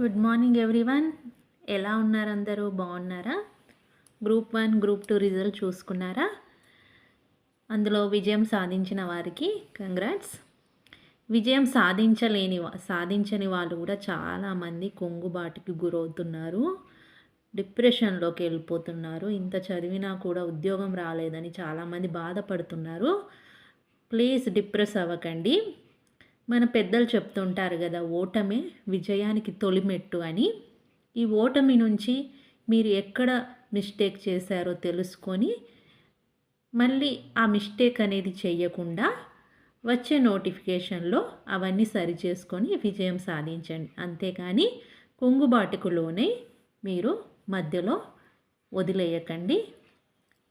Good morning everyone ఎలా ఉన్నారు అందరూ? బాగున్నారా? Group one group two result చూసుకున్నారా? అందులో విజయం సాధించిన వారికి కంగ్రాట్స్ విజయం సాధించలేని సాధించని వాళ్ళు కూడా చాలామంది కొంగుబాటుకి గురవుతున్నారు. డిప్రెషన్లోకి వెళ్ళిపోతున్నారు. ఇంత చదివినా కూడా ఉద్యోగం రాలేదని చాలామంది బాధపడుతున్నారు. ప్లీజ్ డిప్రెస్ అవ్వకండి. మన పెద్దలు చెప్తుంటారు కదా ఓటమే విజయానికి తొలిమెట్టు అని. ఈ ఓటమి నుంచి మీరు ఎక్కడ మిస్టేక్ చేశారో తెలుసుకొని మళ్ళీ ఆ మిస్టేక్ అనేది చేయకుండా వచ్చే నోటిఫికేషన్లో అవన్నీ సరి చేసుకొని విజయం సాధించండి. అంతేకాని కుంగుబాటుకులోనే మీరు మధ్యలో వదిలేయకండి.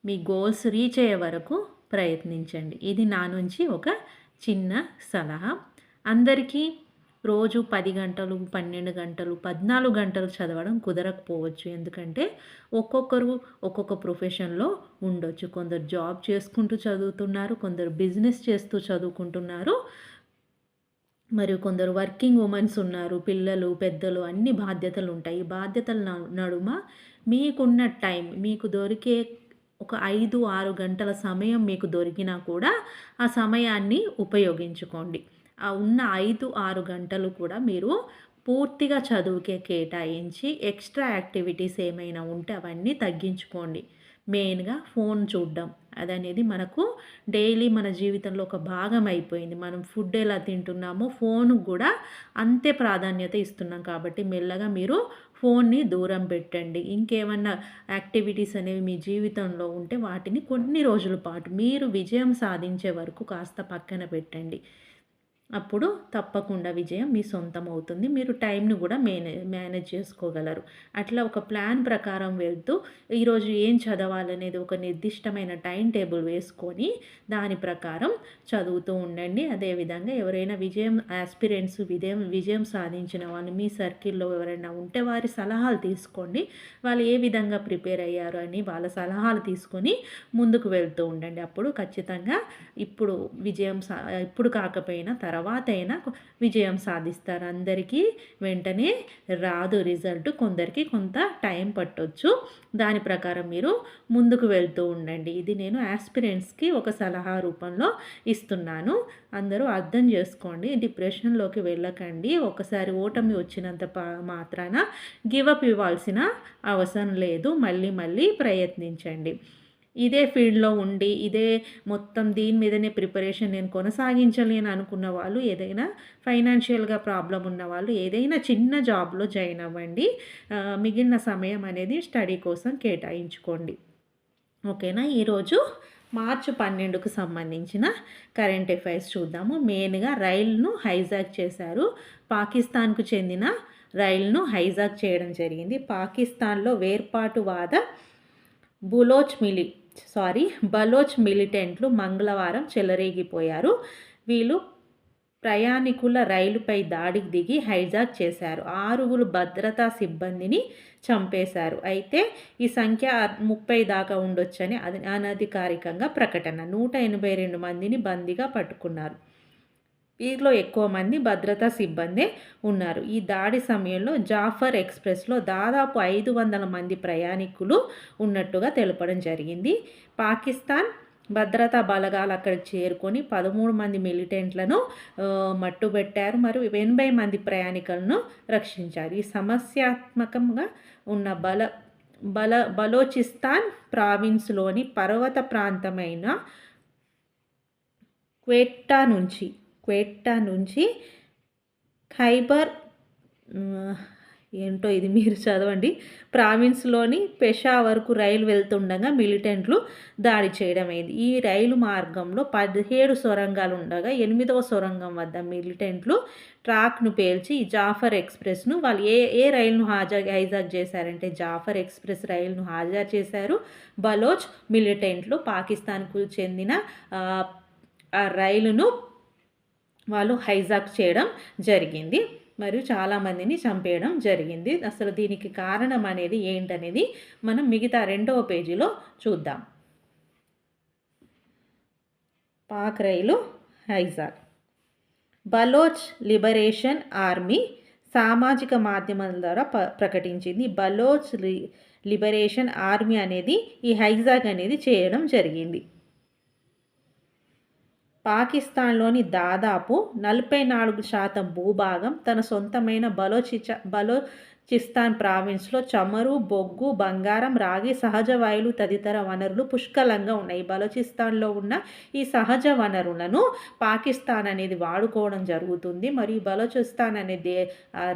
మీ గోల్స్ రీచ్ అయ్యే వరకు ప్రయత్నించండి. ఇది నా నుంచి ఒక చిన్న సలహా. అందరికీ రోజు పది గంటలు పన్నెండు గంటలు పద్నాలుగు గంటలు చదవడం కుదరకపోవచ్చు. ఎందుకంటే ఒక్కొక్కరు ఒక్కొక్క ప్రొఫెషన్లో ఉండొచ్చు. కొందరు జాబ్ చేసుకుంటూ చదువుతున్నారు కొందరు బిజినెస్ చేస్తూ చదువుకుంటున్నారు మరియు కొందరు వర్కింగ్ ఉమెన్స్ ఉన్నారు పిల్లలు పెద్దలు అన్ని బాధ్యతలు ఉంటాయి. ఈ బాధ్యతల న- నడుమ మీకున్న టైం మీకు దొరికే ఒక ఐదు ఆరు గంటల సమయం మీకు దొరికినా కూడా ఆ సమయాన్ని ఉపయోగించుకోండి. ఉన్న ఐదు ఆరు గంటలు కూడా మీరు పూర్తిగా చదువుకే కేటాయించి ఎక్స్ట్రా యాక్టివిటీస్ ఏమైనా ఉంటే అవన్నీ తగ్గించుకోండి. మెయిన్గా ఫోన్ చూడడం అదనేది మనకు డైలీ మన జీవితంలో ఒక భాగం అయిపోయింది. మనం ఫుడ్ ఎలా తింటున్నామో ఫోన్ కూడా అంతే ప్రాధాన్యత ఇస్తున్నాం కాబట్టి మెల్లగా మీరు ఫోన్ని దూరం పెట్టండి. ఇంకేమన్నా యాక్టివిటీస్ అనేవి మీ జీవితంలో ఉంటే వాటిని కొన్ని రోజుల పాటు మీరు విజయం సాధించే వరకు కాస్త పక్కన పెట్టండి. అప్పుడు తప్పకుండా విజయం మీ సొంతం అవుతుంది మీరు టైంను కూడా మేనే మేనేజ్ చేసుకోగలరు. అట్లా ఒక ప్లాన్ ప్రకారం వెళ్తూ ఈరోజు ఏం చదవాలనేది ఒక నిర్దిష్టమైన టైం టేబుల్ వేసుకొని దాని ప్రకారం చదువుతూ ఉండండి. అదేవిధంగా ఎవరైనా విజయం ఆస్పిరెంట్స్ విజయం విజయం సాధించిన వాళ్ళు మీ సర్కిల్లో ఎవరైనా ఉంటే వారి సలహాలు తీసుకోండి. వాళ్ళు ఏ విధంగా ప్రిపేర్ అయ్యారు అని వాళ్ళ సలహాలు తీసుకొని ముందుకు వెళ్తూ ఉండండి. అప్పుడు ఖచ్చితంగా ఇప్పుడు విజయం సా ఇప్పుడు కాకపోయినా తర్వాత అయినా విజయం సాధిస్తారు. అందరికీ వెంటనే రాదు రిజల్ట్. కొందరికి కొంత టైం పట్టొచ్చు. దాని ప్రకారం మీరు ముందుకు వెళ్తూ ఉండండి. ఇది నేను ఆస్పిరెంట్స్కి ఒక సలహా రూపంలో ఇస్తున్నాను. అందరూ అర్థం చేసుకోండి. డిప్రెషన్లోకి వెళ్ళకండి. ఒకసారి ఓటమి వచ్చినంత మాత్రాన గివప్ ఇవ్వాల్సిన అవసరం లేదు. మళ్ళీ మళ్ళీ ప్రయత్నించండి. ఇదే ఫీల్డ్లో ఉండి ఇదే మొత్తం దీని మీదనే ప్రిపరేషన్ నేను కొనసాగించలేను అనుకున్న వాళ్ళు ఏదైనా ఫైనాన్షియల్గా ప్రాబ్లం ఉన్న వాళ్ళు ఏదైనా చిన్న జాబ్లో జాయిన్ అవ్వండి. మిగిలిన సమయం అనేది స్టడీ కోసం కేటాయించుకోండి. ఓకేనా? ఈరోజు మార్చి పన్నెండుకు సంబంధించిన కరెంట్ అఫైర్స్ చూద్దాము. మెయిన్గా రైల్ను హైజాక్ చేశారు. పాకిస్తాన్కు చెందిన రైల్ను హైజాక్ చేయడం జరిగింది. పాకిస్తాన్లో వేర్పాటువాద బులోచ్ మిలి సారీ బలోచ్ మిలిటెంట్లు మంగళవారం చెలరేగిపోయారు. వీళ్ళు ప్రయాణికుల రైలుపై దాడికి దిగి హైజాక్ చేశారు. ఆరుగురు భద్రతా సిబ్బందిని చంపేశారు. అయితే ఈ సంఖ్య ముప్పై దాకా ఉండొచ్చని అది అనధికారికంగా ప్రకటన. నూట ఎనభై రెండు మందిని బందీగా పట్టుకున్నారు. వీరిలో ఎక్కువ మంది భద్రతా సిబ్బందే ఉన్నారు. ఈ దాడి సమయంలో జాఫర్ ఎక్స్ప్రెస్లో దాదాపు ఐదు వందల మంది ప్రయాణికులు ఉన్నట్టుగా తెలపడం జరిగింది. పాకిస్తాన్ భద్రతా బలగాలు అక్కడ చేరుకొని పదమూడు మంది మిలిటెంట్లను మట్టుబెట్టారు. మరియు ఎనభై మంది ప్రయాణికులను రక్షించారు. ఈ సమస్యాత్మకంగా ఉన్న బల బల బలోచిస్తాన్ ప్రావిన్స్లోని పర్వత ప్రాంతమైన క్వెట్టా నుంచి క్వెట్టా నుంచి ఖైబర్ ఏంటో ఇది మీరు చదవండి. ప్రావిన్స్లోని పెషావర్కు రైలు వెళ్తుండగా మిలిటెంట్లు దాడి చేయడం ఈ రైలు మార్గంలో పదిహేడు సొరంగాలు ఉండగా ఎనిమిదవ సొరంగం వద్ద మిలిటెంట్లు ట్రాక్ను పేల్చి ఈ జాఫర్ ఎక్స్ప్రెస్ను వాళ్ళు ఏ ఏ రైలును హాజా హైజాక్ చేశారంటే జాఫర్ ఎక్స్ప్రెస్ రైలును హాజరు చేశారు. బలోచ్ మిలిటెంట్లు పాకిస్తాన్కు చెందిన ఆ రైలును వాళ్ళు హైజాక్ చేయడం జరిగింది. మరియు చాలామందిని చంపేయడం జరిగింది. అసలు దీనికి కారణం అనేది ఏంటనేది మనం మిగతా రెండవ పేజీలో చూద్దాం. పాక్ రైలు హైజాక్. బలోచ్ లిబరేషన్ ఆర్మీ సామాజిక మాధ్యమాల ద్వారా ప ప్రకటించింది. బలోచ్ లిబరేషన్ ఆర్మీ అనేది ఈ హైజాగ్ అనేది చేయడం జరిగింది. పాకిస్తాన్లోని దాదాపు నలభై నాలుగు శాతం భూభాగం తన సొంతమైన బలోచిచ బలోచిస్తాన్ ప్రావిన్స్లో చమురు బొగ్గు బంగారం రాగి సహజ వాయువులు తదితర వనరులు పుష్కలంగా ఉన్నాయి. బలోచిస్తాన్లో ఉన్న ఈ సహజ వనరులను పాకిస్తాన్ అనేది వాడుకోవడం జరుగుతుంది. మరియు బలోచిస్తాన్ అనే దే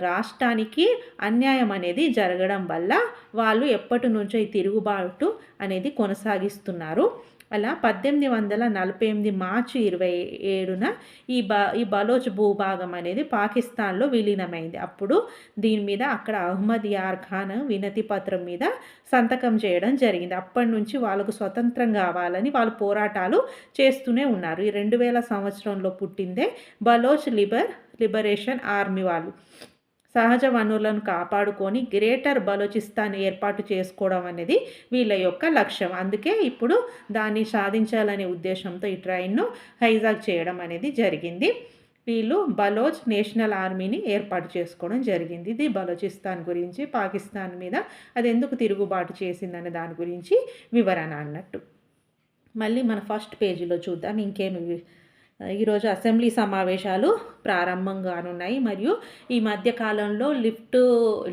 రాష్ట్రానికి అన్యాయం అనేది జరగడం వల్ల వాళ్ళు ఎప్పటి నుంచో ఈ తిరుగుబాటు అనేది కొనసాగిస్తున్నారు. అలా పద్దెనిమిది వందల నలభై ఎనిమిది మార్చి ఇరవై ఏడున ఈ బ ఈ బలోచ్ భూభాగం అనేది పాకిస్తాన్లో విలీనమైంది. అప్పుడు దీని మీద అక్కడ అహ్మద్ యార్ ఖాన్ వినతి పత్రం మీద సంతకం చేయడం జరిగింది. అప్పటి నుంచి వాళ్ళకు స్వతంత్రం కావాలని వాళ్ళు పోరాటాలు చేస్తూనే ఉన్నారు. ఈ రెండు వేల సంవత్సరంలో పుట్టిందే బలోచ్ లిబర్ లిబరేషన్ ఆర్మీ వాళ్ళు. సహజ వనరులను కాపాడుకొని గ్రేటర్ బలోచిస్తాన్ ఏర్పాటు చేసుకోవడం అనేది వీళ్ళ యొక్క లక్ష్యం. అందుకే ఇప్పుడు దాన్ని సాధించాలనే ఉద్దేశంతో ఈ ట్రైన్ను హైజాక్ చేయడం అనేది జరిగింది. వీళ్ళు బలోచ్ నేషనల్ ఆర్మీని ఏర్పాటు చేసుకోవడం జరిగింది. ఇది బలోచిస్తాన్ గురించి పాకిస్తాన్ మీద అది ఎందుకు తిరుగుబాటు చేసిందనే దాని గురించి వివరణ అన్నట్టు. మళ్ళీ మన ఫస్ట్ పేజీలో చూద్దాం. ఇంకేమి ఈరోజు అసెంబ్లీ సమావేశాలు ప్రారంభం కానున్నాయి మరియు ఈ మధ్యకాలంలో లిఫ్టు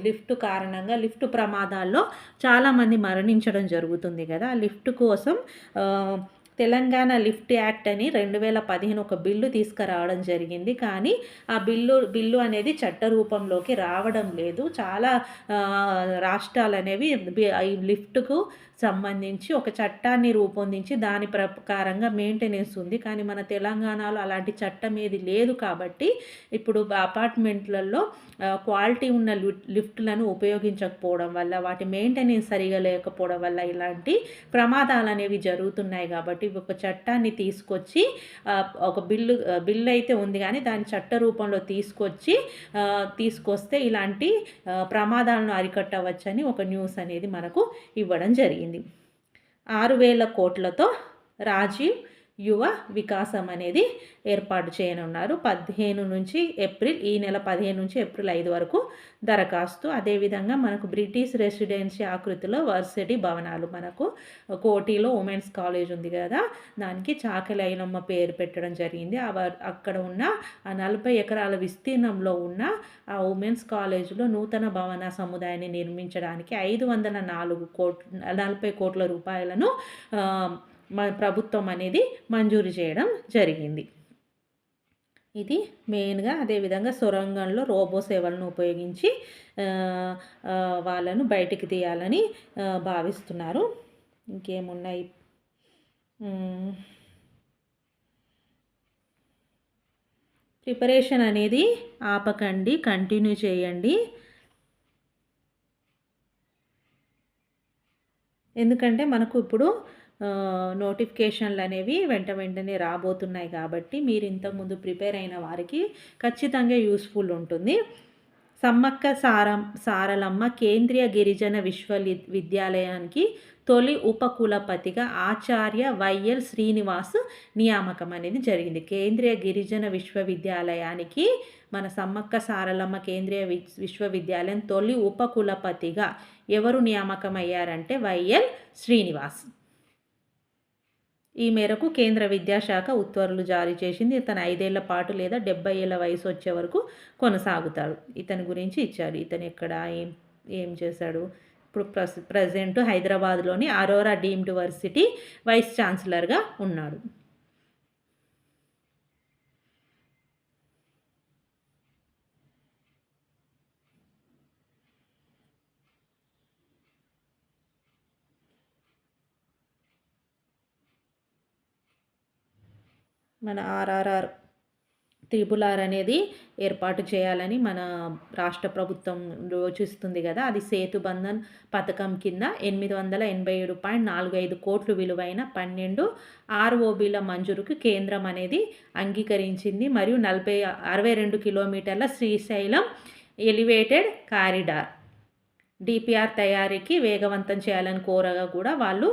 లిఫ్ట్ లిఫ్ట్ కారణంగా లిఫ్ట్ ప్రమాదాల్లో చాలామంది మరణించడం జరుగుతుంది కదా. లిఫ్ట్ కోసం తెలంగాణ లిఫ్ట్ యాక్ట్ అని రెండు వేల పదిహేను ఒక బిల్లు తీసుకురావడం జరిగింది. కానీ ఆ బిల్లు బిల్లు అనేది చట్ట రూపంలోకి రావడం లేదు. చాలా రాష్ట్రాలు అనేవి ఈ లిఫ్ట్కు సంబంధించి ఒక చట్టాన్ని రూపొందించి దాని ప్రకారంగా మెయింటెనెన్స్ ఉంది. కానీ మన తెలంగాణలో అలాంటి చట్టం ఏది లేదు కాబట్టి ఇప్పుడు అపార్ట్మెంట్లలో క్వాలిటీ ఉన్న లిఫ్ట్లను ఉపయోగించకపోవడం వల్ల వాటి మెయింటెనెన్స్ సరిగా లేకపోవడం వల్ల ఇలాంటి ప్రమాదాలు అనేవి జరుగుతున్నాయి కాబట్టి ఒక చట్టాన్ని తీసుకొచ్చి ఒక బిల్లు బిల్లు అయితే ఉంది కానీ దాని చట్ట రూపంలో తీసుకొచ్చి తీసుకొస్తే ఇలాంటి ప్రమాదాలను అరికట్టవచ్చని ఒక న్యూస్ అనేది మనకు ఇవ్వడం జరిగింది. ఆరు వేల కోట్లతో రాజీవ్ యువ వికాసం అనేది ఏర్పాటు చేయనున్నారు. పదిహేను నుంచి ఏప్రిల్ ఈ నెల పదిహేను నుంచి ఏప్రిల్ ఐదు వరకు దరఖాస్తు. అదేవిధంగా మనకు బ్రిటిష్ రెసిడెన్సీ ఆకృతిలో వర్సిటీ భవనాలు మనకు కోటిలో ఉమెన్స్ కాలేజ్ ఉంది కదా దానికి చాకలైనమ్మ పేరు పెట్టడం జరిగింది. అక్కడ ఉన్న ఆ నలభై ఎకరాల విస్తీర్ణంలో ఉన్న ఆ ఉమెన్స్ కాలేజీలో నూతన భవన సముదాయాన్ని నిర్మించడానికి ఐదు వందల నాలుగు కోట్ నలభై కోట్ల రూపాయలను ప్రభుత్వం అనేది మంజూరు చేయడం జరిగింది. ఇది మెయిన్గా అదేవిధంగా సొరంగంలో రోబో సేవలను ఉపయోగించి వాళ్ళను బయటికి తీయాలని భావిస్తున్నారు. ఇంకేమున్నాయి? ప్రిపరేషన్ అనేది ఆపకండి కంటిన్యూ చేయండి. ఎందుకంటే మనకు ఇప్పుడు నోటిఫికేషన్లు అనేవి వెంట వెంటనే రాబోతున్నాయి కాబట్టి మీరు ఇంతకుముందు ప్రిపేర్ అయిన వారికి ఖచ్చితంగా యూస్ఫుల్ ఉంటుంది. సమ్మక్క సారం సారలమ్మ కేంద్రీయ గిరిజన విశ్వ విద్యాలయానికి తొలి ఉపకులపతిగా ఆచార్య వైఎల్ శ్రీనివాస్ నియామకం అనేది జరిగింది. కేంద్రీయ గిరిజన విశ్వవిద్యాలయానికి మన సమ్మక్క సారలమ్మ కేంద్రీయ విశ్వవిద్యాలయం తొలి ఉపకులపతిగా ఎవరు నియామకం అయ్యారంటే వైఎల్ శ్రీనివాస్. ఈ మేరకు కేంద్ర విద్యాశాఖ ఉత్తర్వులు జారీ చేసింది. ఇతను ఐదేళ్ళ పాటు లేదా డెబ్బై ఏళ్ళ వయసు వచ్చే వరకు కొనసాగుతాడు. ఇతని గురించి ఇచ్చాడు ఇతను ఎక్కడ ఏం ఏం చేశాడు? ఇప్పుడు ప్రస్ ప్రజెంట్ హైదరాబాద్లోని అరోరా డీమ్డ్ వర్సిటీ వైస్ ఛాన్సలర్గా ఉన్నాడు. మన ఆర్ఆర్ఆర్ త్రిబుల్ ఆర్ అనేది ఏర్పాటు చేయాలని మన రాష్ట్ర ప్రభుత్వం యోచిస్తుంది కదా. అది సేతు బంధన్ పథకం కింద ఎనిమిది వందల ఎనభై ఏడు పాయింట్ నాలుగు ఐదు కోట్లు విలువైన పన్నెండు ఆర్ఓబీల మంజూరుకు కేంద్రం అనేది అంగీకరించింది. మరియు నలభై అరవై రెండు కిలోమీటర్ల శ్రీశైలం ఎలివేటెడ్ కారిడార్. డిపిఆర్ తయారీకి వేగవంతం చేయాలని కోరగా కూడా వాళ్ళు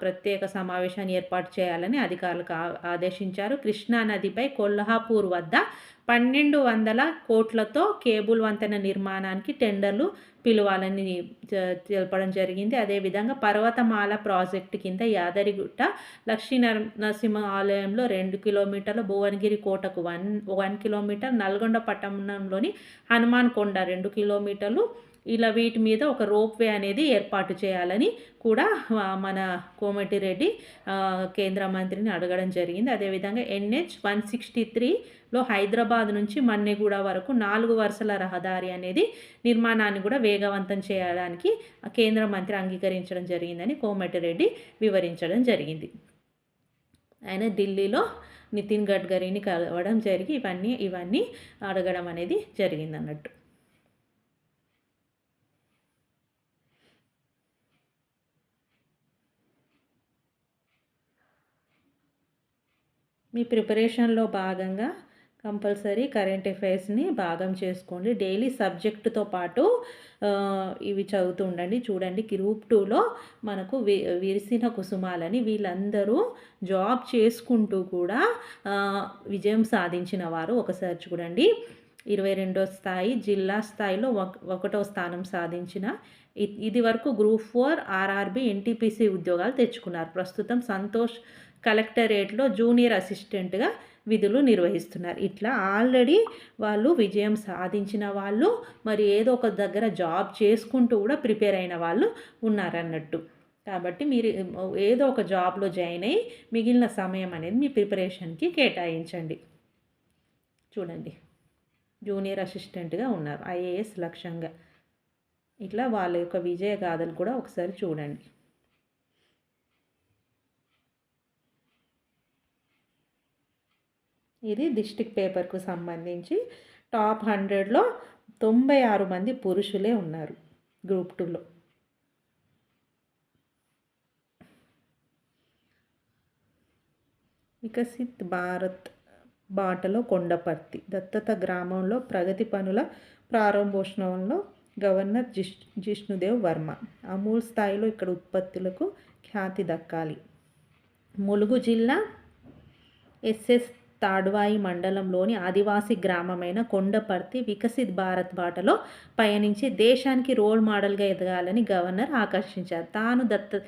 ప్రత్యేక సమావేశాన్ని ఏర్పాటు చేయాలని అధికారులకు ఆదేశించారు. కృష్ణా నదిపై కొల్హాపూర్ వద్ద పన్నెండు వందల కోట్లతో కేబుల్ వంతెన నిర్మాణానికి టెండర్లు పిలవాలని తెలపడం జరిగింది. అదేవిధంగా పర్వతమాల ప్రాజెక్టు కింద యాదరిగుట్ట లక్ష్మీ నరసింహ ఆలయంలో రెండు కిలోమీటర్లు భువనగిరి కోటకు వన్ వన్ కిలోమీటర్ నల్గొండ పట్టణంలోని హనుమాన్ కొండ రెండు కిలోమీటర్లు ఇలా వీటి మీద ఒక రోప్వే అనేది ఏర్పాటు చేయాలని కూడా మన కోమటిరెడ్డి కేంద్ర మంత్రిని అడగడం జరిగింది. అదేవిధంగా ఎన్హెచ్ వన్ సిక్స్టీ త్రీలో హైదరాబాద్ నుంచి మన్నెగూడ వరకు నాలుగు వరుసల రహదారి అనేది నిర్మాణాన్ని కూడా వేగవంతం చేయడానికి కేంద్ర మంత్రి అంగీకరించడం జరిగిందని కోమటిరెడ్డి వివరించడం జరిగింది. ఆయన ఢిల్లీలో నితిన్ గడ్కరీని కలవడం జరిగి ఇవన్నీ ఇవన్నీ అడగడం అనేది జరిగింది మీ ప్రిపరేషన్లో భాగంగా కంపల్సరీ కరెంట్ అఫైర్స్ని భాగం చేసుకోండి. డైలీ సబ్జెక్టుతో పాటు ఇవి చదువుతూ ఉండండి. చూడండి గ్రూప్ టూలో మనకు వి విరిసిన కుసుమాలని వీళ్ళందరూ జాబ్ చేసుకుంటూ కూడా విజయం సాధించిన వారు ఒకసారి చూడండి. ఇరవై రెండో స్థాయి జిల్లా స్థాయిలో ఒకటో స్థానం సాధించిన ఇది వరకు గ్రూప్ ఫోర్ ఆర్ఆర్బి ఎన్టీపీసీ ఉద్యోగాలు తెచ్చుకున్నారు. ప్రస్తుతం సంతోష్ కలెక్టరేట్లో జూనియర్ అసిస్టెంట్గా విధులు నిర్వహిస్తున్నారు. ఇట్లా ఆల్రెడీ వాళ్ళు విజయం సాధించిన వాళ్ళు మరి ఏదో ఒక దగ్గర జాబ్ చేసుకుంటూ కూడా ప్రిపేర్ అయిన వాళ్ళు ఉన్నారన్నట్టు. కాబట్టి మీరు ఏదో ఒక జాబ్లో జాయిన్ అయ్యి మిగిలిన సమయం అనేది మీ ప్రిపరేషన్కి కేటాయించండి. చూడండి. జూనియర్ అసిస్టెంట్గా ఉన్నారు. ఐఏఎస్ లక్ష్యంగా. ఇట్లా వాళ్ళ యొక్క విజయ గాథలు కూడా ఒకసారి చూడండి. ఇది డిస్టిక్ పేపర్కు సంబంధించి టాప్ హండ్రెడ్లో తొంభై ఆరు మంది పురుషులే ఉన్నారు గ్రూప్ టూలో. వికసిత్ భారత్ బాటలో కొండపర్తి దత్తత గ్రామంలో ప్రగతి పనుల ప్రారంభోత్సవంలో గవర్నర్ జిష్ జిష్ణుదేవ్ వర్మ. అమూల్ స్థాయిలో ఇక్కడ ఉత్పత్తులకు ఖ్యాతి దక్కాలి. ములుగు జిల్లా ఎస్ఎస్ తాడ్వాయి మండలంలోని ఆదివాసీ గ్రామమైన కొండపర్తి వికసిత్ భారత్ బాటలో పయనించి దేశానికి రోల్ మోడల్గా ఎదగాలని గవర్నర్ ఆకర్షించారు. తాను దత్త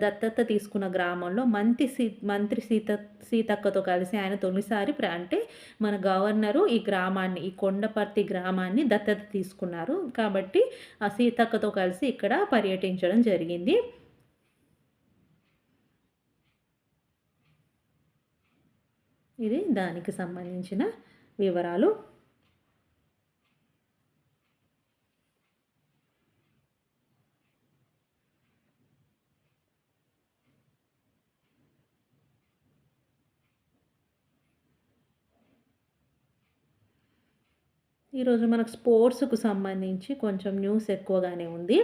దత్తత తీసుకున్న గ్రామంలో మంత్రి సీ మంత్రి సీత సీతక్కతో కలిసి ఆయన తొలిసారి అంటే మన గవర్నరు ఈ గ్రామాన్ని ఈ కొండపర్తి గ్రామాన్ని దత్తత తీసుకున్నారు. కాబట్టి ఆ సీతక్కతో కలిసి ఇక్కడ పర్యటించడం జరిగింది. ఇది దానికి సంబంధించిన వివరాలు. ఈరోజు మనకు స్పోర్ట్స్కు సంబంధించి కొంచెం న్యూస్ ఎక్కువగానే ఉంది.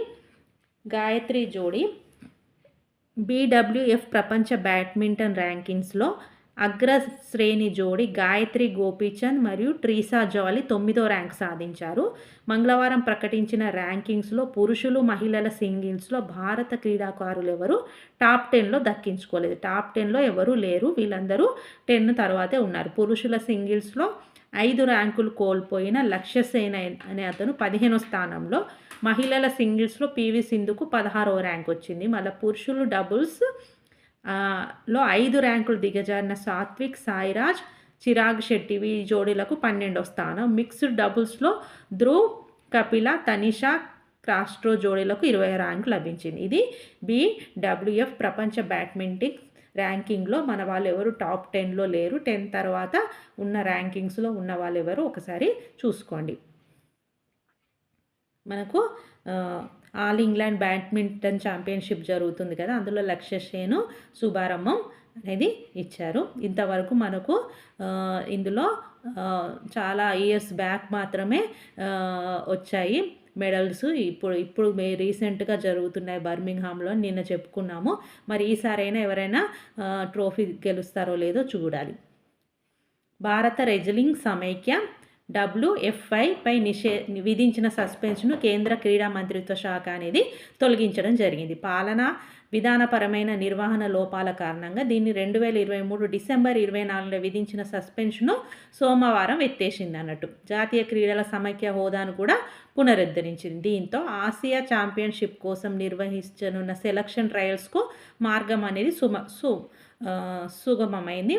గాయత్రి జోడి బీడబ్ల్యూఎఫ్ ప్రపంచ బ్యాడ్మింటన్ ర్యాంకింగ్స్లో అగ్ర శ్రేణి జోడి గాయత్రి గోపీచంద్ మరియు ట్రీసా జాలి తొమ్మిదో ర్యాంక్ సాధించారు. మంగళవారం ప్రకటించిన ర్యాంకింగ్స్లో పురుషులు మహిళల సింగిల్స్లో భారత క్రీడాకారులు ఎవరు టాప్ టెన్లో దక్కించుకోలేదు. టాప్ టెన్లో ఎవరు లేరు. వీళ్ళందరూ టెన్ తర్వాతే ఉన్నారు. పురుషుల సింగిల్స్లో ఐదు ర్యాంకులు కోల్పోయిన లక్ష్యసేన అనే అతను పదిహేనో స్థానంలో. మహిళల సింగిల్స్లో పీవీ సింధుకు పదహారవ ర్యాంక్ వచ్చింది. మళ్ళీ పురుషులు డబుల్స్ లో ఐదు ర్యాంకులు దిగజారిన సాత్విక్ సాయిరాజ్ చిరాగ్ శెట్టి ఈ జోడీలకు పన్నెండవ స్థానం. మిక్స్డ్ డబుల్స్లో ధ్రువ్ కపిల తనిషా క్రాస్ట్రో జోడీలకు ఇరవై ర్యాంకు లభించింది. ఇది బిడబ్ల్యూఎఫ్ ప్రపంచ బ్యాడ్మింటన్ ర్యాంకింగ్లో మన వాళ్ళు ఎవరు టాప్ టెన్లో లేరు. టెన్ తర్వాత ఉన్న ర్యాంకింగ్స్లో ఉన్న వాళ్ళు ఎవరు ఒకసారి చూసుకోండి. మనకు ఆల్ ఇంగ్లాండ్ బ్యాడ్మింటన్ ఛాంపియన్షిప్ జరుగుతుంది కదా అందులో లక్ష్యసేను శుభారంభం అనేది ఇచ్చారు. ఇంతవరకు మనకు ఇందులో చాలా ఇయర్స్ బ్యాక్ మాత్రమే వచ్చాయి మెడల్స్. ఇప్పుడు ఇప్పుడు రీసెంట్గా జరుగుతున్నాయి బర్మింగ్హామ్లో నిన్న చెప్పుకున్నాము. మరి ఈసారైనా ఎవరైనా ట్రోఫీ గెలుస్తారో లేదో చూడాలి. భారత రెజ్లింగ్ సమైక్య డబ్ల్యూఎఫ్ఐపై నిషే విధించిన సస్పెన్షన్ను కేంద్ర క్రీడా మంత్రిత్వ శాఖ అనేది తొలగించడం జరిగింది. పాలన విధానపరమైన నిర్వహణ లోపాల కారణంగా దీన్ని రెండు వేల ఇరవై మూడు డిసెంబర్ ఇరవై నాలుగులో విధించిన సస్పెన్షన్ను సోమవారం ఎత్తేసింది అన్నట్టు. జాతీయ క్రీడల సమైక్య హోదాను కూడా పునరుద్ధరించింది. దీంతో ఆసియా ఛాంపియన్షిప్ కోసం నిర్వహించనున్న సెలక్షన్ ట్రయల్స్కు మార్గం అనేది సుమ సు సుగమమైంది.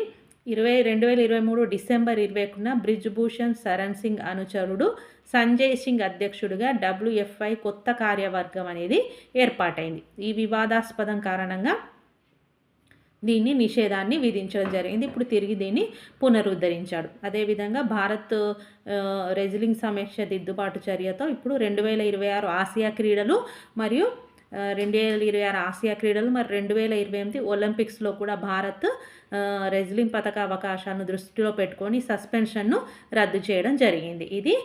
ఇరవై రెండు వేల ఇరవై మూడు డిసెంబర్ ఇరవై ఒకటిన బ్రిజ్భూషణ్ శరణ్ సింగ్ అనుచరుడు సంజయ్ సింగ్ అధ్యక్షుడిగా డబ్ల్యూఎఫ్ఐ కొత్త కార్యవర్గం అనేది ఏర్పాటైంది. ఈ వివాదాస్పదం కారణంగా దీన్ని నిషేధాన్ని విధించడం జరిగింది. ఇప్పుడు తిరిగి దీన్ని పునరుద్ధరించాడు. అదేవిధంగా భారత్ రెజ్లింగ్ సమీక్ష దిద్దుబాటు చర్యతో ఇప్పుడు రెండు వేల ఇరవై ఆరు ఆసియా క్రీడలు మరియు రెండు వేల ఇరవై ఆరు ఆసియా క్రీడలు మరి రెండు వేల ఇరవై ఎనిమిది ఒలింపిక్స్లో కూడా భారత్ రెజ్లింగ్ పథక అవకాశాలను దృష్టిలో పెట్టుకొని సస్పెన్షన్ను రద్దు చేయడం జరిగింది. ఇది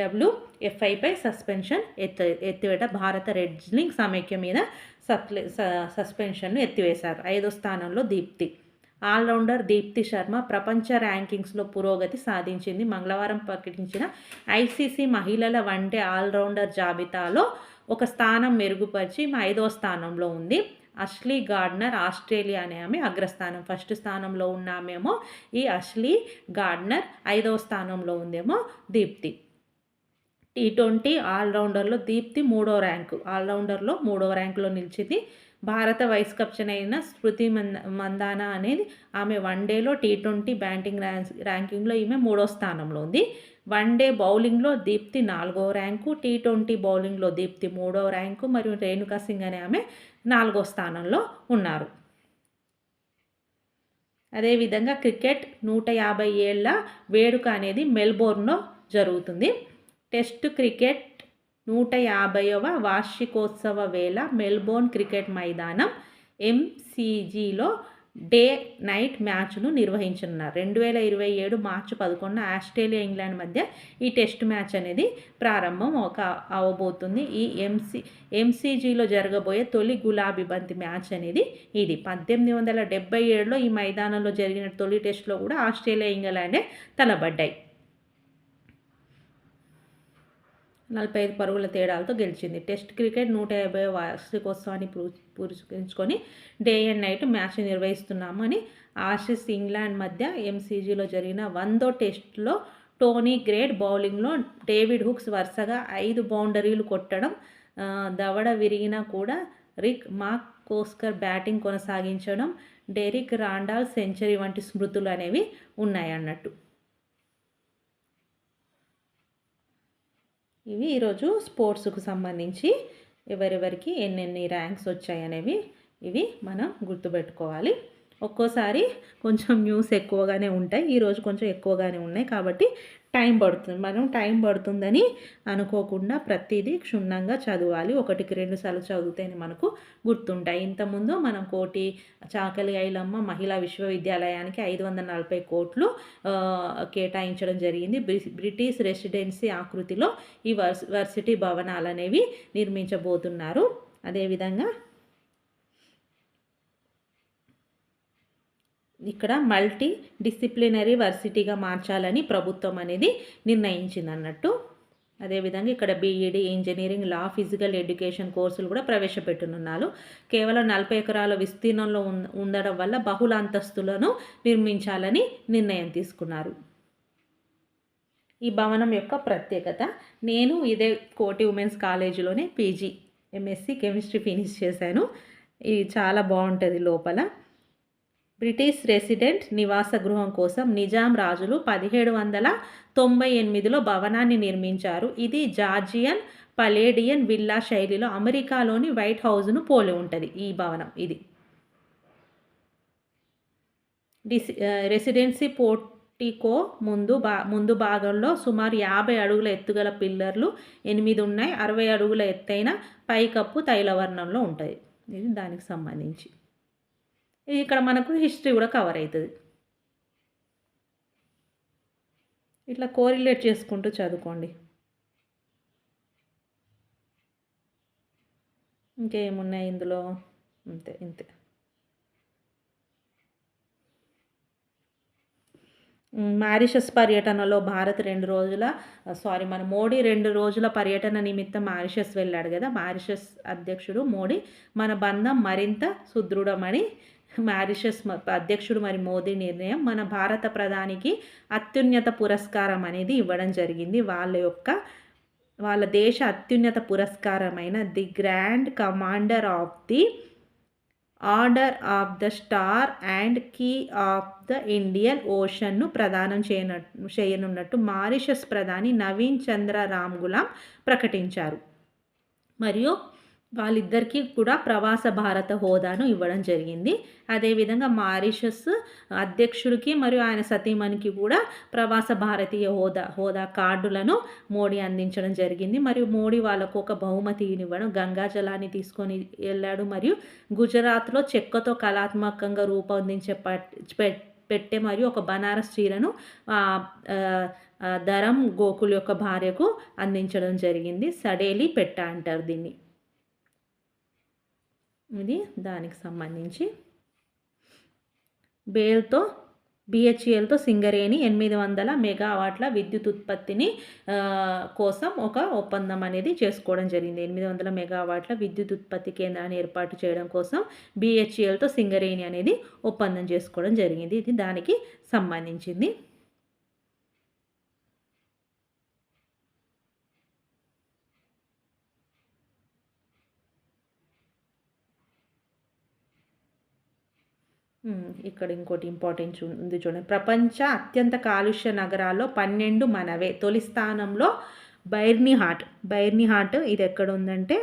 డబ్ల్యూఎఫ్ఐపై సస్పెన్షన్ ఎత్తి ఎత్తివేట భారత రెజ్లింగ్ సమైక్య మీద సప్లే సస్పెన్షన్ను ఎత్తివేశారు. ఐదో స్థానంలో దీప్తి. ఆల్రౌండర్ దీప్తి శర్మ ప్రపంచ ర్యాంకింగ్స్లో పురోగతి సాధించింది. మంగళవారం ప్రకటించిన ఐసీసీ మహిళల వన్డే ఆల్రౌండర్ జాబితాలో ఒక స్థానం మెరుగుపరిచి ఐదో స్థానంలో ఉంది. అష్లీ గార్డ్నర్ ఆస్ట్రేలియా అనే ఆమె అగ్రస్థానం. ఫస్ట్ స్థానంలో ఉన్న ఆమెమో ఈ అష్లీ గార్డ్నర్ ఐదవ స్థానంలో ఉందేమో దీప్తి. టీ ట్వంటీ ఆల్రౌండర్లో దీప్తి మూడో ర్యాంకు. ఆల్రౌండర్లో మూడో ర్యాంకులో నిలిచింది. భారత వైస్ కెప్టెన్ అయిన స్మృతి మందానా అనేది ఆమె వన్డేలో టీ ట్వంటీ బ్యాటింగ్ ర్యాంకింగ్లో ఈమె మూడో స్థానంలో ఉంది. వన్డే బౌలింగ్లో దీప్తి నాలుగో ర్యాంకు టీ ట్వంటీ బౌలింగ్లో దీప్తి మూడో ర్యాంకు మరియు రేణుకా సింగ్ అనే ఆమె నాలుగో స్థానంలో ఉన్నారు. అదేవిధంగా క్రికెట్ నూట యాభై ఏళ్ళ వేడుక అనేది మెల్బోర్న్లో జరుగుతుంది. టెస్ట్ క్రికెట్ నూట యాభైవ వార్షికోత్సవ వేళ మెల్బోర్న్ క్రికెట్ మైదానం ఎంసీజీలో డే నైట్ మ్యాచ్ను నిర్వహించనున్నారు. రెండు వేల ఇరవై ఏడు మార్చి పదకొండున ఆస్ట్రేలియా ఇంగ్లాండ్ మధ్య ఈ టెస్ట్ మ్యాచ్ అనేది ప్రారంభం ఒక అవబోతుంది. ఈ ఎంసీ ఎంసీజీలో జరగబోయే తొలి గులాబీ బంతి మ్యాచ్ అనేది ఇది. పద్దెనిమిది వందల డెబ్బై ఏడులో ఈ మైదానంలో జరిగిన తొలి టెస్ట్లో కూడా ఆస్ట్రేలియా ఇంగ్లాండే తలబడ్డాయి. నలభై ఐదు పరుగుల తేడాలతో గెలిచింది. టెస్ట్ క్రికెట్ నూట యాభై వార్షికోత్సవాన్ని పురస్కరించుకొని డే అండ్ నైట్ మ్యాచ్ నిర్వహిస్తున్నామని ఆషిస్ ఇంగ్లాండ్ మధ్య ఎంసీజీలో జరిగిన వందో టెస్ట్లో టోనీ గ్రేట్ బౌలింగ్లో డేవిడ్ హుక్స్ వరుసగా ఐదు బౌండరీలు కొట్టడం దవడ విరిగినా కూడా రిక్ మాక్ కోస్కర్ బ్యాటింగ్ కొనసాగించడం డెరిక్ రాండాల్ సెంచరీ వంటి స్మృతులు అనేవి ఉన్నాయి అన్నట్టు ఇవి ఈరోజు స్పోర్ట్స్కు సంబంధించి ఎవరెవరికి ఎన్నెన్ని ర్యాంక్స్ వచ్చాయనేవి ఇవి మనం గుర్తుపెట్టుకోవాలి. ఒక్కోసారి కొంచెం న్యూస్ ఎక్కువగానే ఉంటాయి. ఈరోజు కొంచెం ఎక్కువగానే ఉన్నాయి కాబట్టి టైం పడుతుంది. మనం టైం పడుతుందని అనుకోకుండా ప్రతిదీ క్షుణ్ణంగా చదవాలి. ఒకటికి రెండు సార్లు చదివితేనే మనకు గుర్తుంటాయి. ఇంతకుముందు మనం కోటి చాకలి ఐలమ్మ మహిళా విశ్వవిద్యాలయానికి ఐదు వందల నలభై కోట్లు కేటాయించడం జరిగింది. బ్రిటిష్ రెసిడెన్సీ ఆకృతిలో ఈ వర్సిటీ భవనాలు అనేవి నిర్మించబోతున్నారు. అదేవిధంగా ఇక్కడ మల్టీ డిసిప్లినరీ వర్సిటీగా మార్చాలని ప్రభుత్వం అనేది నిర్ణయించింది అన్నట్టు. అదేవిధంగా ఇక్కడ BEd engineering law physical education కోర్సులు కూడా ప్రవేశపెట్టనున్నారు. కేవలం నలభై ఎకరాల విస్తీర్ణంలో ఉండడం వల్ల బహుళ అంతస్తులను నిర్మించాలని నిర్ణయం తీసుకున్నారు. ఈ భవనం యొక్క ప్రత్యేకత నేను ఇదే కోటి ఉమెన్స్ కాలేజీలోనే పీజీ ఎంఎస్సి కెమిస్ట్రీ ఫినిష్ చేశాను. ఇది చాలా బాగుంటుంది లోపల. బ్రిటిష్ రెసిడెంట్ నివాస గృహం కోసం నిజాం రాజులు పదిహేడు వందల తొంభై ఎనిమిదిలో భవనాన్ని నిర్మించారు. ఇది జార్జియన్ పలేడియన్ విల్లా శైలిలో అమెరికాలోని వైట్ హౌస్ను పోలి ఉంటుంది ఈ భవనం ఇది. డిసి రెసిడెన్సీ పోర్టికో ముందు బా ముందు భాగంలో సుమారు యాభై అడుగుల ఎత్తుగల పిల్లర్లు ఎనిమిది ఉన్నాయి అరవై అడుగుల ఎత్తైన పైకప్పు తైలవర్ణంలో ఉంటుంది. ఇది దానికి సంబంధించి. ఇక్కడ మనకు హిస్టరీ కూడా కవర్ అవుతుంది ఇట్లా కోరిలేట్ చేసుకుంటూ చదువుకోండి. ఇంకేమున్నాయి ఇందులో? అంతే ఇంతే. మారిషస్ పర్యటనలో భారత్ రెండు రోజుల సారీ మన మోడీ రెండు రోజుల పర్యటన నిమిత్తం మారిషస్ వెళ్ళాడు కదా? మారిషస్ అధ్యక్షుడు మోడీ మన బంధం మరింత సుదృఢమని మారిషస్ అధ్యక్షుడు మరి మోదీ నిర్ణయం మన భారత ప్రధానికి అత్యున్నత పురస్కారం అనేది ఇవ్వడం జరిగింది. వాళ్ళ యొక్క వాళ్ళ దేశ అత్యున్నత పురస్కారమైన the grand commander of the order of the star and key of the Indian ఓషన్ను ప్రదానం చేయనట్టు చేయనున్నట్టు మారిషస్ ప్రధాని నవీన్ చంద్ర రామ్ గులాం ప్రకటించారు. మరియు వాళ్ళిద్దరికీ కూడా ప్రవాస భారత హోదాను ఇవ్వడం జరిగింది. అదేవిధంగా మారిషస్ అధ్యక్షుడికి మరియు ఆయన సతీమణికి కూడా ప్రవాస భారతీయ హోదా హోదా కార్డులను మోడీ అందించడం జరిగింది. మరియు మోడీ వాళ్ళకు ఒక బహుమతినివ్వడం గంగా జలాన్ని తీసుకొని వెళ్ళాడు మరియు గుజరాత్లో చెక్కతో కళాత్మకంగా రూపొందించే పెట్టే మరియు ఒక బనారస్ చీరను ధరం గోకుల్ యొక్క భార్యకు అందించడం జరిగింది. సడేలి పెట్ట అంటారు దీన్ని. ఇది దానికి సంబంధించి. బేల్తో బిహెచ్ఎల్తో సింగరేణి ఎనిమిది వందల మెగావాట్ల విద్యుత్ ఉత్పత్తిని కోసం ఒక ఒప్పందం అనేది చేసుకోవడం జరిగింది. ఎనిమిది వందల మెగావాట్ల విద్యుత్ ఉత్పత్తి కేంద్రాన్ని ఏర్పాటు చేయడం కోసం బిహెచ్ఎల్తో సింగరేణి అనేది ఒప్పందం చేసుకోవడం జరిగింది. ఇది దానికి సంబంధించింది. ఇక్కడ ఇంకోటి ఇంపార్టెంట్ ఉంది చూడండి. ప్రపంచ అత్యంత కాలుష్య నగరాల్లో పన్నెండు మనవే. తొలి స్థానంలో బైర్నిహాట్ బైర్నిహాట్ ఇది ఎక్కడ ఉందంటే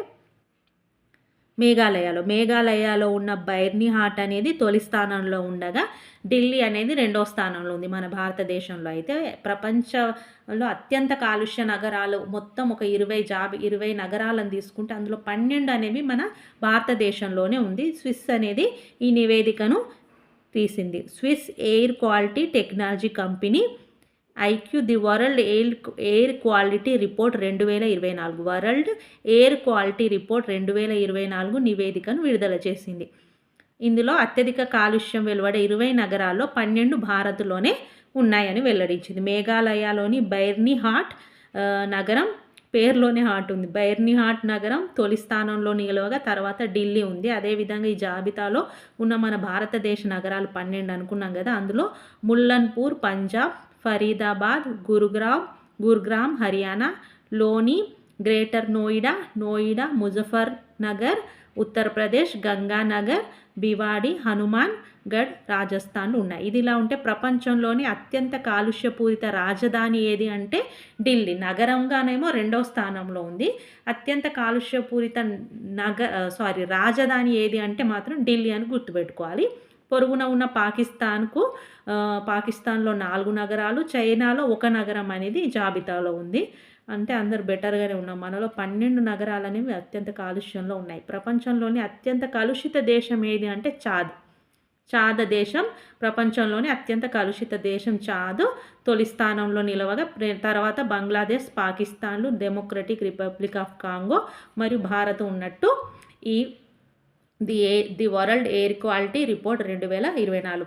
మేఘాలయలో. మేఘాలయలో ఉన్న బైర్నిహాట్ అనేది తొలి స్థానంలో ఉండగా ఢిల్లీ అనేది రెండో స్థానంలో ఉంది మన భారతదేశంలో. అయితే ప్రపంచంలో అత్యంత కాలుష్య నగరాలు మొత్తం ఒక ఇరవై జాబ్ ఇరవై నగరాలను తీసుకుంటే అందులో పన్నెండు అనేవి మన భారతదేశంలోనే ఉంది. స్విస్ అనేది ఈ నివేదికను తీసింది. Swiss air quality technology company IQ the world air air quality report రెండు వేల ఇరవై నాలుగు. వరల్డ్ ఎయిర్ క్వాలిటీ రిపోర్ట్ రెండు వేల ఇరవై నాలుగు నివేదికను విడుదల చేసింది. ఇందులో అత్యధిక కాలుష్యం వెలువడే ఇరవై నగరాల్లో పన్నెండు భారత్లోనే ఉన్నాయని వెల్లడించింది. మేఘాలయలోని బైర్నీ హాట్ నగరం పేర్లోనే హాట్ ఉంది. బైర్ని హాట్ నగరం తొలి స్థానంలో నిలవగా తర్వాత ఢిల్లీ ఉంది. అదేవిధంగా ఈ జాబితాలో ఉన్న మన భారతదేశ నగరాలు పన్నెండు అనుకున్నాం కదా. అందులో ముల్లన్పూర్ పంజాబ్ ఫరీదాబాద్ గురుగ్రామ్ గుర్గ్రామ్ హర్యానా లోని గ్రేటర్ నోయిడా నోయిడా ముజఫర్ నగర్ ఉత్తరప్రదేశ్ గంగానగర్ భివాడి హనుమాన్ గఢ్ రాజస్థాన్ ఉన్నాయి. ఇది ఇలా ఉంటే ప్రపంచంలోని అత్యంత కాలుష్యపూరిత రాజధాని ఏది అంటే ఢిల్లీ. నగరంగానేమో రెండవ స్థానంలో ఉంది. అత్యంత కాలుష్యపూరిత నగ సారీ రాజధాని ఏది అంటే మాత్రం ఢిల్లీ అని గుర్తుపెట్టుకోవాలి. పొరుగున ఉన్న పాకిస్తాన్కు పాకిస్తాన్లో నాలుగు నగరాలు చైనాలో ఒక నగరం అనేది జాబితాలో ఉంది. అంటే అందరు బెటర్గానే ఉన్నాం. మనలో పన్నెండు నగరాలు అనేవి అత్యంత కాలుష్యంలో ఉన్నాయి. ప్రపంచంలోని అత్యంత కలుషిత దేశం ఏది అంటే చాద్. చాద దేశం ప్రపంచంలోని అత్యంత కలుషిత దేశం చాదు. తొలి స్థానంలో నిలవగా తర్వాత బంగ్లాదేశ్ పాకిస్తాన్లు డెమోక్రటిక్ రిపబ్లిక్ ఆఫ్ కాంగో మరియు భారత్ ఉన్నట్టు ఈ the a the world air quality report రెండు వేల ఇరవై నాలుగు.